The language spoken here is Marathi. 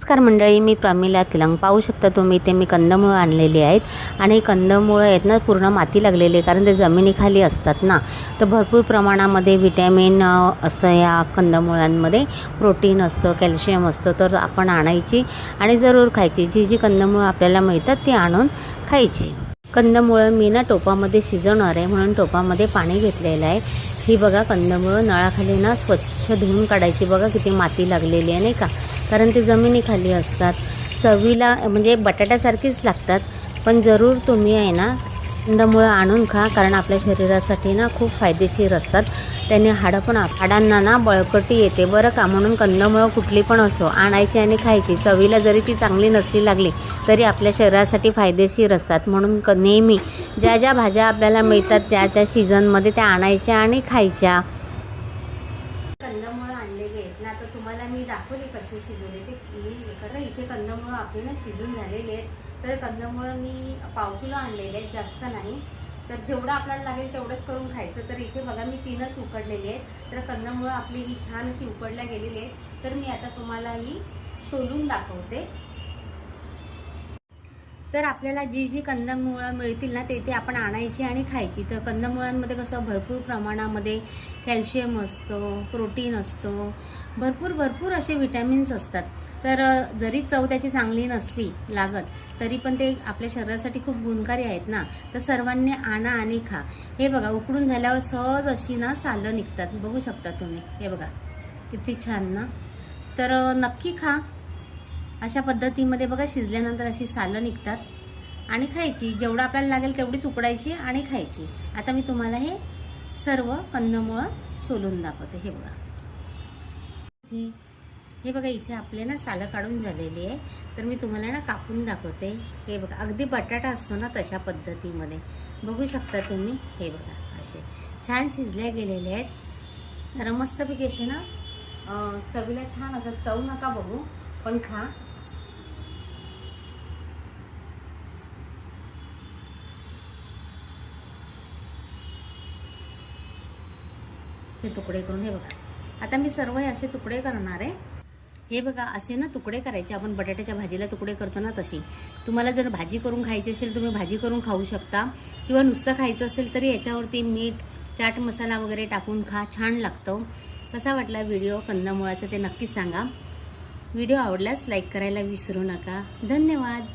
नमस्कार मंडळी मी प्रमिला तिलंग. पाहू शकता तुम्ही इथे मी कंदमुळं आणलेली आहेत आणि कंदमुळं आहेत ना पूर्ण माती लागलेली आहे कारण ते जमिनीखाली असतात ना. तर भरपूर प्रमाणामध्ये विटॅमिन असतं या कंदमुळांमध्ये. प्रोटीन असतं कॅल्शियम असतं तर आपण आणायची आणि जरूर खायची. जी जी कंदमुळं आपल्याला मिळतात ती आणून खायची. कंदमुळं मी ना टोपामध्ये शिजवणार आहे म्हणून टोपामध्ये पाणी घेतलेलं आहे. ही बघा कंदमुळं नळाखाली ना स्वच्छ धुवून काढायची. बघा किती माती लागलेली आहे नाही का? कारण ते जमिनीखाली असतात. चवीला म्हणजे बटाट्यासारखीच लागतात. पण जरूर तुम्ही आहे ना कंदमुळं आणून खा कारण आपल्या शरीरासाठी ना खूप फायदेशीर असतात. त्याने हाडं पण हाडांना ना बळकटी येते. बरं का? म्हणून कंदमुळं कुठली पण असो आणायची आणि खायची. चवीला जरी ती चांगली नसली लागली तरी आपल्या शरीरासाठी फायदेशीर असतात. म्हणून क नेहमी ज्या ज्या भाज्या आपल्याला मिळतात त्या त्या सीझनमध्ये त्या आणायच्या आणि खायच्या कंदमुळं आणलेली आहेत ना आता तुम्हाला मी दाखवले कसे शिजवले ते. मी एकत्र इथे कंदमुळं आपले ना शिजून झालेले आहेत. तर कंदमुळं मी पाव किलो आणलेले आहेत जास्त नाही. तर जेवढं आपल्याला लागेल तेवढंच करून खायचं. तर इथे बघा मी तीनच उकडलेली आहेत. तर कंदमुळं आपली ही छान अशी उकडल्या गेलेली आहेत. तर मी आता तुम्हाला ही सोलून दाखवते. तर आपल्याला जी जी कंदमुळं मिळतील ना ते ते आपण आणायची आणि खायची. तर कंदमुळांमध्ये कसं भरपूर प्रमाणामध्ये कॅल्शियम असतं प्रोटीन असतं. भरपूर भरपूर असे विटॅमिन्स असतात. तर जरी चव त्याची चांगली नसली लागत तरी पण ते आपल्या शरीरासाठी खूप गुणकारी आहेत ना. तर सर्वांनी आणा आणि खा. हे बघा उकडून झाल्यावर सहज अशी ना सालं निघतात. बघू शकता तुम्ही. हे बघा किती छान ना. तर नक्की खा. अशा पद्धतीमध्ये बघा शिजल्यानंतर अशी सालं निघतात. आणि खायची जेवढं आपल्याला लागेल तेवढीच उकडायची आणि खायची. आता मी तुम्हाला हे सर्व कंदमुळं सोलून दाखवते. हे बघा. इथे हे बघा इथे आपले ना सालं काढून झालेली आहे. तर मी तुम्हाला ना कापून दाखवते. हे बघा अगदी बटाटा असतो ना तशा पद्धतीमध्ये. बघू शकता तुम्ही हे बघा असे. छान शिजल्या गेलेले आहेत. तर मस्तपैकी असे ना चवीला छान असं चव नका बघू पण खा. हे तुकडे करून हे बघा. आता मी सर्व हे असे तुकडे करणार आहे. हे बघा असे ना तुकडे करायचे. आपण बटाट्याच्या भाजीला तुकडे करतो ना तशी तुम्हाला जर भाजी करून खायची असेल तुम्ही भाजी करून खाऊ शकता. किंवा नुसतं खायचं असेल तरी याच्यावरती मीठ चाट मसाला वगैरे टाकून खा. छान लागतं. कसा वाटला व्हिडिओ? कंदमुळाचा ते नक्कीच सांगा. व्हिडिओ आवडल्यास लाईक करायला विसरू नका. धन्यवाद.